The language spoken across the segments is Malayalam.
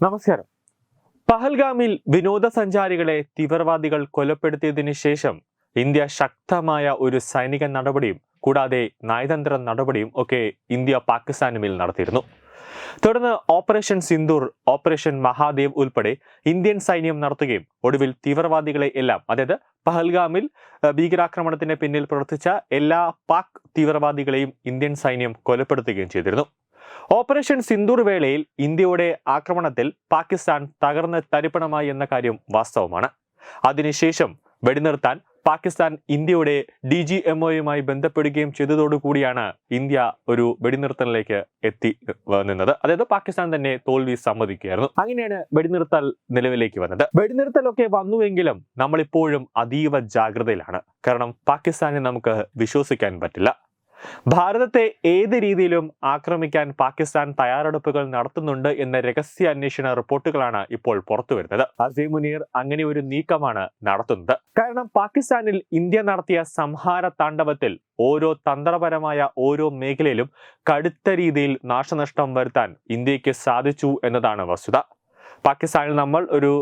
നമസ്കാരം. പഹൽഗാമിൽ വിനോദസഞ്ചാരികളെ തീവ്രവാദികൾ കൊലപ്പെടുത്തിയതിനു ശേഷം ഇന്ത്യ ശക്തമായ ഒരു സൈനിക നടപടിയും കൂടാതെ നയതന്ത്ര നടപടിയും ഒക്കെ ഇന്ത്യ പാകിസ്ഥാനുമേൽ നടത്തിയിരുന്നു. തുടർന്ന് ഓപ്പറേഷൻ സിന്ദൂർ ഓപ്പറേഷൻ മഹാദേവ് ഉൾപ്പെടെ ഇന്ത്യൻ സൈന്യം നടത്തുകയും ഒടുവിൽ തീവ്രവാദികളെ എല്ലാം അതായത് പഹൽഗാമിൽ ഭീകരാക്രമണത്തിന് പിന്നിൽ പ്രവർത്തിച്ച എല്ലാ പാക് തീവ്രവാദികളെയും ഇന്ത്യൻ സൈന്യം കൊലപ്പെടുത്തുകയും ചെയ്തിരുന്നു. ഓപ്പറേഷൻ സിന്ദൂർ വേളയിൽ ഇന്ത്യയുടെ ആക്രമണത്തിൽ പാകിസ്ഥാൻ തകർന്ന് തരിപ്പണമായി എന്ന കാര്യം വാസ്തവമാണ്. അതിനുശേഷം വെടിനിർത്താൻ പാകിസ്ഥാൻ ഇന്ത്യയുടെ ഡി ജി എം ഒയുമായി ബന്ധപ്പെടുകയും ചെയ്തതോടുകൂടിയാണ് ഇന്ത്യ ഒരു വെടിനിർത്തലിലേക്ക് എത്തി നിന്നത്. അതായത് പാകിസ്ഥാൻ തന്നെ തോൽവി സമ്മതിക്കുകയായിരുന്നു. അങ്ങനെയാണ് വെടിനിർത്തൽ നിലവിലേക്ക് വന്നത്. വെടിനിർത്തലൊക്കെ വന്നുവെങ്കിലും നമ്മളിപ്പോഴും അതീവ ജാഗ്രതയിലാണ്. കാരണം പാകിസ്ഥാനെ നമുക്ക് വിശ്വസിക്കാൻ പറ്റില്ല. ഭാരതത്തെ ഏത് രീതിയിലും ആക്രമിക്കാൻ പാകിസ്ഥാൻ തയ്യാറെടുപ്പുകൾ നടത്തുന്നുണ്ട് എന്ന രഹസ്യ അന്വേഷണ റിപ്പോർട്ടുകളാണ് ഇപ്പോൾ പുറത്തു വരുന്നത്. അങ്ങനെ ഒരു നീക്കമാണ് നടത്തുന്നത്. കാരണം പാകിസ്ഥാനിൽ ഇന്ത്യ നടത്തിയ സംഹാര താണ്ഡവത്തിൽ ഓരോ തന്ത്രപരമായ ഓരോ മേഖലയിലും കടുത്ത രീതിയിൽ നാശനഷ്ടം വരുത്താൻ ഇന്ത്യയ്ക്ക് സാധിച്ചു എന്നതാണ് വസ്തുത. പാകിസ്ഥാനിൽ നമ്മൾ ഒരു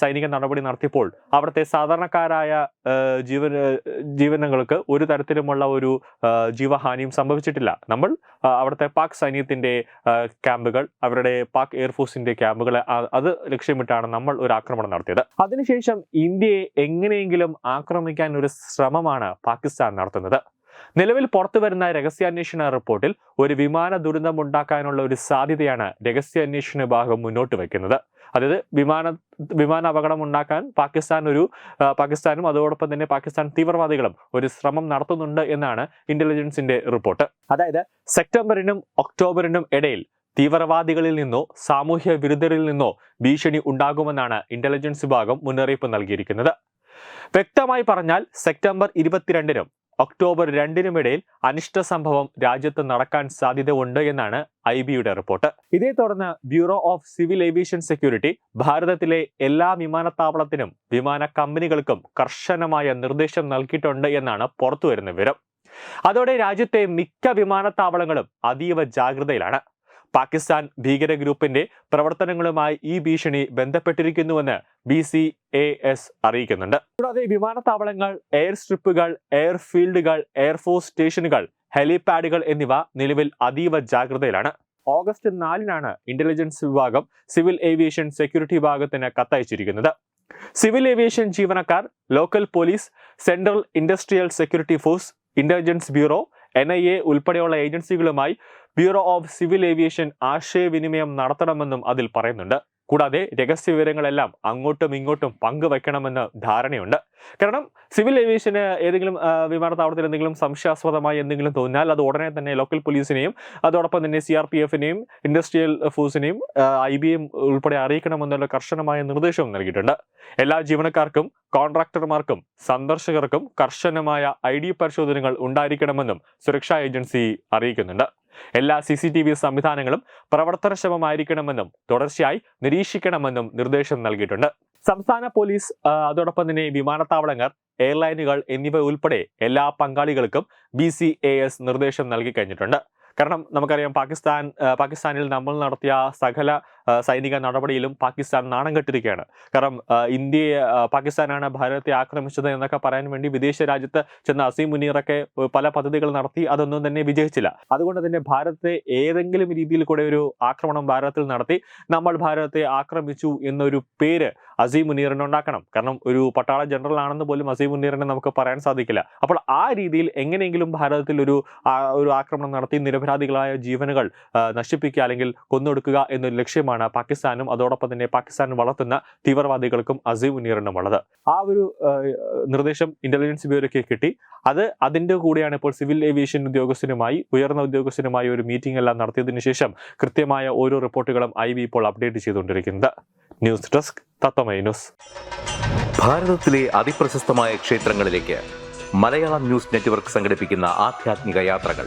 സൈനിക നടപടി നടത്തിയപ്പോൾ അവിടുത്തെ സാധാരണക്കാരായ ജീവ ജീവനങ്ങൾക്ക് ഒരു തരത്തിലുമുള്ള ഒരു ജീവഹാനിയും സംഭവിച്ചിട്ടില്ല. നമ്മൾ അവിടുത്തെ പാക് സൈന്യത്തിന്റെ ക്യാമ്പുകൾ അവരുടെ പാക് എയർഫോഴ്സിന്റെ ക്യാമ്പുകളെ അത് ലക്ഷ്യമിട്ടാണ് നമ്മൾ ഒരു ആക്രമണം നടത്തിയത്. അതിനുശേഷം ഇന്ത്യയെ എങ്ങനെയെങ്കിലും ആക്രമിക്കാൻ ഒരു ശ്രമമാണ് പാകിസ്ഥാൻ നടത്തുന്നത്. നിലവിൽ പുറത്തു വരുന്ന രഹസ്യാന്വേഷണ റിപ്പോർട്ടിൽ ഒരു വിമാന ദുരന്തം ഉണ്ടാക്കാനുള്ള ഒരു സാധ്യതയാണ് രഹസ്യാന്വേഷണ വിഭാഗം മുന്നോട്ട് വയ്ക്കുന്നത്. അതായത് വിമാന വിമാന അപകടം ഉണ്ടാക്കാൻ പാകിസ്ഥാൻ ഒരു പാകിസ്ഥാനും അതോടൊപ്പം തന്നെ പാകിസ്ഥാൻ തീവ്രവാദികളും ഒരു ശ്രമം നടത്തുന്നുണ്ട് എന്നാണ് ഇന്റലിജൻസിന്റെ റിപ്പോർട്ട്. അതായത് സെപ്റ്റംബറിനും ഒക്ടോബറിനും ഇടയിൽ തീവ്രവാദികളിൽ നിന്നോ സാമൂഹ്യ വിരുദ്ധരിൽ നിന്നോ ഭീഷണി ഉണ്ടാകുമെന്നാണ് ഇന്റലിജൻസ് വിഭാഗം മുന്നറിയിപ്പ് നൽകിയിരിക്കുന്നത്. വ്യക്തമായി പറഞ്ഞാൽ സെപ്റ്റംബർ ഇരുപത്തിരണ്ടിനും ഒക്ടോബർ രണ്ടിനുമിടയിൽ അനിഷ്ട സംഭവം രാജ്യത്ത് നടക്കാൻ സാധ്യതയുണ്ട് എന്നാണ് ഐ ബിയുടെ റിപ്പോർട്ട്. ഇതേ തുടർന്ന് bureau of civil aviation security ഭാരതത്തിലെ എല്ലാ വിമാനത്താവളത്തിനും വിമാന കമ്പനികൾക്കും കർശനമായ നിർദ്ദേശം നൽകിയിട്ടുണ്ട് എന്നാണ് പുറത്തുവരുന്ന വിവരം. അതോടെ രാജ്യത്തെ മിക്ക വിമാനത്താവളങ്ങളും അതീവ ജാഗ്രതയിലാണ്. പാകിസ്ഥാൻ ഭീകര ഗ്രൂപ്പിന്റെ പ്രവർത്തനങ്ങളുമായി ഈ ഭീഷണി ബന്ധപ്പെട്ടിരിക്കുന്നുവെന്ന് ബി സി എ എസ് അറിയിക്കുന്നുണ്ട്. കൂടാതെ വിമാനത്താവളങ്ങൾ എയർ സ്ട്രിപ്പുകൾ എയർഫീൽഡുകൾ എയർഫോഴ്സ് സ്റ്റേഷനുകൾ ഹെലിപാഡുകൾ എന്നിവ നിലവിൽ അതീവ ജാഗ്രതയിലാണ്. ഓഗസ്റ്റ് നാലിനാണ് ഇന്റലിജൻസ് വിഭാഗം സിവിൽ ഏവിയേഷൻ സെക്യൂരിറ്റി വിഭാഗത്തിന് കത്തയച്ചിരിക്കുന്നത്. സിവിൽ ഏവിയേഷൻ ജീവനക്കാർ local police central industrial security force intelligence bureau N I A ഉൾപ്പെടെയുള്ള ഏജൻസികളുമായി ബ്യൂറോ ഓഫ് സിവിൽ ഏവിയേഷൻ ആശയവിനിമയം നടത്തണമെന്നും അതിൽ പറയുന്നുണ്ട്. കൂടാതെ രഹസ്യ വിവരങ്ങളെല്ലാം അങ്ങോട്ടും ഇങ്ങോട്ടും പങ്കുവെക്കണമെന്ന് ധാരണയുണ്ട്. കാരണം സിവിൽ ഏവിയേഷന് ഏതെങ്കിലും വിമാനത്താവളത്തിൽ എന്തെങ്കിലും സംശയാസ്പദമായി എന്തെങ്കിലും തോന്നിയാൽ അത് ഉടനെ തന്നെ ലോക്കൽ പോലീസിനെയും അതോടൊപ്പം തന്നെ സി ആർ പി എഫിനെയും ഇൻഡസ്ട്രിയൽ ഫോഴ്സിനെയും ഐ ബി എം ഉൾപ്പെടെ അറിയിക്കണമെന്നുള്ള കർശനമായ നിർദ്ദേശവും നൽകിയിട്ടുണ്ട്. എല്ലാ ജീവനക്കാർക്കും കോൺട്രാക്ടർമാർക്കും സന്ദർശകർക്കും കർശനമായ ഐ ഡി പരിശോധനകൾ ഉണ്ടായിരിക്കണമെന്നും സുരക്ഷാ ഏജൻസി അറിയിക്കുന്നുണ്ട്. എല്ലാ സി സി ടി വി സംവിധാനങ്ങളും പ്രവർത്തനക്ഷമമായിരിക്കണമെന്നും തുടർച്ചയായി നിരീക്ഷിക്കണമെന്നും നിർദ്ദേശം നൽകിയിട്ടുണ്ട്. സംസ്ഥാന പോലീസ് അതോടൊപ്പം തന്നെ വിമാനത്താവളങ്ങൾ എയർലൈനുകൾ എന്നിവ ഉൾപ്പെടെ എല്ലാ പങ്കാളികൾക്കും ബി സി എ എസ് നിർദ്ദേശം നൽകി കഴിഞ്ഞിട്ടുണ്ട്. കാരണം നമുക്കറിയാം പാകിസ്ഥാൻ പാകിസ്ഥാനിൽ നമ്മൾ നടത്തിയ സകല സൈനിക നടപടിയിലും പാകിസ്ഥാൻ നാണം കെട്ടിരിക്കുകയാണ്. കാരണം ഇന്ത്യയെ പാകിസ്ഥാനാണ് ഭാരതത്തെ ആക്രമിച്ചത് എന്നൊക്കെ പറയാൻ വേണ്ടി വിദേശ രാജ്യത്ത് ചെന്ന അസീം മുനീറൊക്കെ പല പദ്ധതികൾ നടത്തി അതൊന്നും തന്നെ വിജയിച്ചില്ല. അതുകൊണ്ട് തന്നെ ഭാരതത്തെ ഏതെങ്കിലും രീതിയിൽ കൂടെ ഒരു ആക്രമണം ഭാരതത്തിൽ നടത്തി നമ്മൾ ഭാരതത്തെ ആക്രമിച്ചു എന്നൊരു പേര് അസീം മുനീറിന് ഉണ്ടാക്കണം. കാരണം ഒരു പട്ടാള ജനറൽ ആണെന്ന് പോലും അസീം മുനീറിനെ നമുക്ക് പറയാൻ സാധിക്കില്ല. അപ്പോൾ ആ രീതിയിൽ എങ്ങനെയെങ്കിലും ഭാരതത്തിൽ ഒരു ഒരു ആക്രമണം നടത്തി നിരപരാധികളായ ജീവനുകൾ നശിപ്പിക്കുക അല്ലെങ്കിൽ കൊന്നൊടുക്കുക എന്നൊരു ലക്ഷ്യമാണ് പാകിസ്ഥാനും അതോടൊപ്പം തന്നെ പാകിസ്ഥാൻ വളർത്തുന്ന തീവ്രവാദികൾക്കും അസീം മുനീറിനും ഉള്ളത് ആ ഒരു നിർദ്ദേശം ഇന്റലിജൻസ് ബ്യൂറോയ്ക്ക് കിട്ടി. അത് അതിന്റെ കൂടെയാണ് ഇപ്പോൾ സിവിൽ ഏവിയേഷൻ ഉദ്യോഗസ്ഥനുമായി ഉയർന്ന ഉദ്യോഗസ്ഥനുമായി ഒരു മീറ്റിംഗ് എല്ലാം നടത്തിയതിനു ശേഷം കൃത്യമായ ഓരോ റിപ്പോർട്ടുകളും ഐ ബി ഇപ്പോൾ അപ്ഡേറ്റ് ചെയ്തുകൊണ്ടിരിക്കുന്നത്. ന്യൂസ് ഡെസ്ക് തത്വമൈ ഭാരതത്തിലെ അതിപ്രശസ്തമായ ക്ഷേത്രങ്ങളിലേക്ക് മലയാളം ന്യൂസ് നെറ്റ്വർക്ക് സംഘടിപ്പിക്കുന്ന ആധ്യാത്മിക യാത്രകൾ.